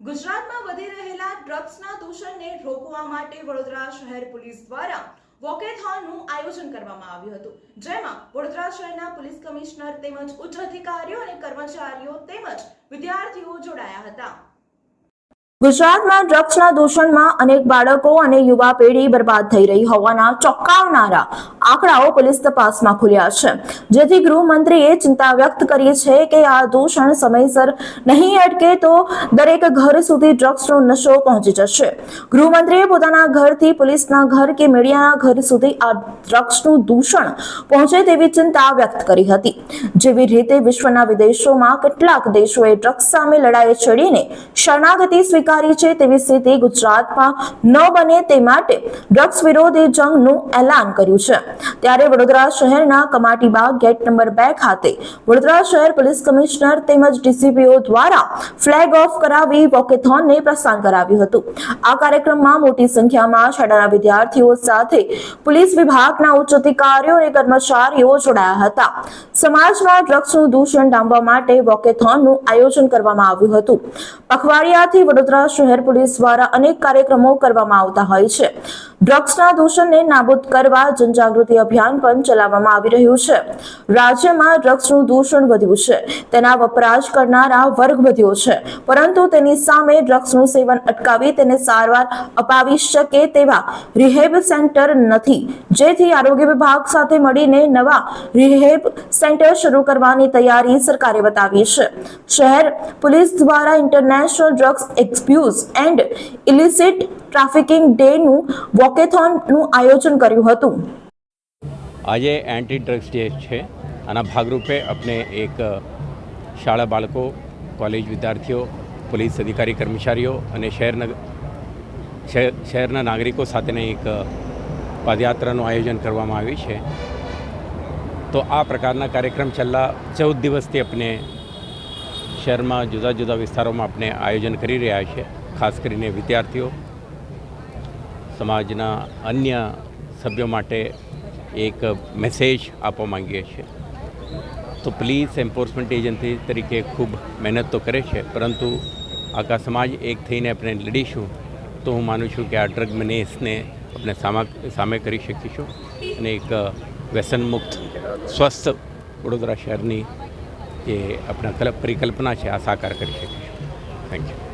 ગુજરાતમાં વધી રહેલા ડ્રગ્સના દૂષણને રોકવા માટે વડોદરા શહેર પોલીસ દ્વારા વોકેથોનનું આયોજન કરવામાં આવ્યું હતું, જેમાં વડોદરા શહેરના પોલીસ કમિશનર તેમજ ઉચ્ચ અધિકારીઓ અને કર્મચારીઓ તેમજ વિદ્યાર્થીઓ જોડાયા હતા. ગુજરાતમાં ડ્રગ્સના દૂષણમાં અનેક બાળકો અને યુવા પેઢી બરબાદ થઈ રહી હોવાના ચોંકાવનારા આંકડાઓ પોલીસ તપાસમાં ખુલ્યા છે. જેથી ગૃહમંત્રીએ ચિંતા વ્યક્ત કરી છે કે આ દૂષણ સમયસર નહીં અટકે તો દરેક ઘર સુધી ડ્રગ્સનો નશો પહોંચી જશે. ગૃહમંત્રીએ પોતાના ઘરથી પોલીસના ઘર કે મીડિયાના ઘર સુધી આ ડ્રગ્સનું દૂષણ પહોંચે તેવી ચિંતા વ્યક્ત કરી હતી. જેવી રીતે વિશ્વના વિદેશોમાં કેટલાક દેશોએ ડ્રગ્સ સામે લડાઈ છેડીને શરણાગતિ સ્વીકારી છે તેવી સ્થિતિ ગુજરાતમાં ન બને તે માટે ડ્રગ્સ વિરોધી જંગનું એલાન કર્યું છે. ત્યારે વડોદરા શહેરના કમાટીબાગ ગેટ નંબર બે ખાતે વડોદરા શહેર પોલીસ કમિશનર તેમજ ડીસીપીઓ દ્વારા ફ્લેગ ઓફ કરાવી વોકેથોનને પ્રસ્થાન કરાવ્યું હતું. આ કાર્યક્રમમાં મોટી સંખ્યામાં શાળાના વિદ્યાર્થીઓ સાથે પોલીસ વિભાગના ઉચ્ચ અધિકારીઓ અને કર્મચારીઓ જોડાયા હતા. સમાજમાં ડ્રગ્સનું દૂષણ ડામવા માટે વોકેથોનનું આયોજન કરવામાં આવ્યું હતું. પખવાડિયાથી વડોદરા શહેર પોલીસ દ્વારા અનેક કાર્યક્રમો કરવામાં આવતા હોય છે. ડ્રગ્સના દૂષણને નાબૂદ કરવા જનજાગૃતિ અભિયાન પણ ચલાવવામાં આવી રહ્યું છે. રાજ્યમાં ડ્રગ્સનું દૂષણ વધ્યું છે. તેના વપરાશ કરનારા વર્ગ વધ્યો છે. પરંતુ તેની સામે ડ્રગ્સનું સેવન અટકાવી તેને સારવાર અપાવી શકે તેવા રિહેબ સેન્ટર નથી. જેથી આરોગ્ય વિભાગ સાથે મળીને નવા રિહેબ સેન્ટર શરૂ કરવાની તૈયારી સરકારે બતાવી છે. શહેર પોલીસ દ્વારા international drugs abuse and illicit trafficking ડેનું વોકેથોનનું આયોજન કર્યું હતું. આજે એન્ટી ડ્રગ્સ ડે છે. આના ભાગરૂપે આપણે એક શાળા બાળકો કોલેજ વિદ્યાર્થીઓ, પોલીસ અધિકારી કર્મચારીઓ અને શહેરના શહેર- શહેરના નાગરિકો સાથેને એક પદયાત્રાનું આયોજન કરવામાં આવ્યું છે. તો આ પ્રકારના કાર્યક્રમ છેલ્લા ચૌદ દિવસથી આપણે શહેરમાં જુદા જુદા વિસ્તારોમાં આપણે આયોજન કરી રહ્યા છે, ખાસ કરીને વિદ્યાર્થીઓ, સમાજના અન્ય સભ્યો માટે એક મેસેજ આપવા માંગીએ છીએ. તો પોલીસ એન્ફોર્સમેન્ટ એજન્સી તરીકે ખૂબ મહેનત તો કરે છે, પરંતુ આખા સમાજ એક થઈને આપણે લડીશું, તો હું માનું છું કે આ ડ્રગ મેનેસને આપણે સામા, સામે કરી શકીશું અને એક વ્યસનમુક્ત સ્વસ્થ વડોદરા શહેરની જે આપણા કલ્પ પરિકલ્પના છે આ સાકાર કરી શકીશું. Thank you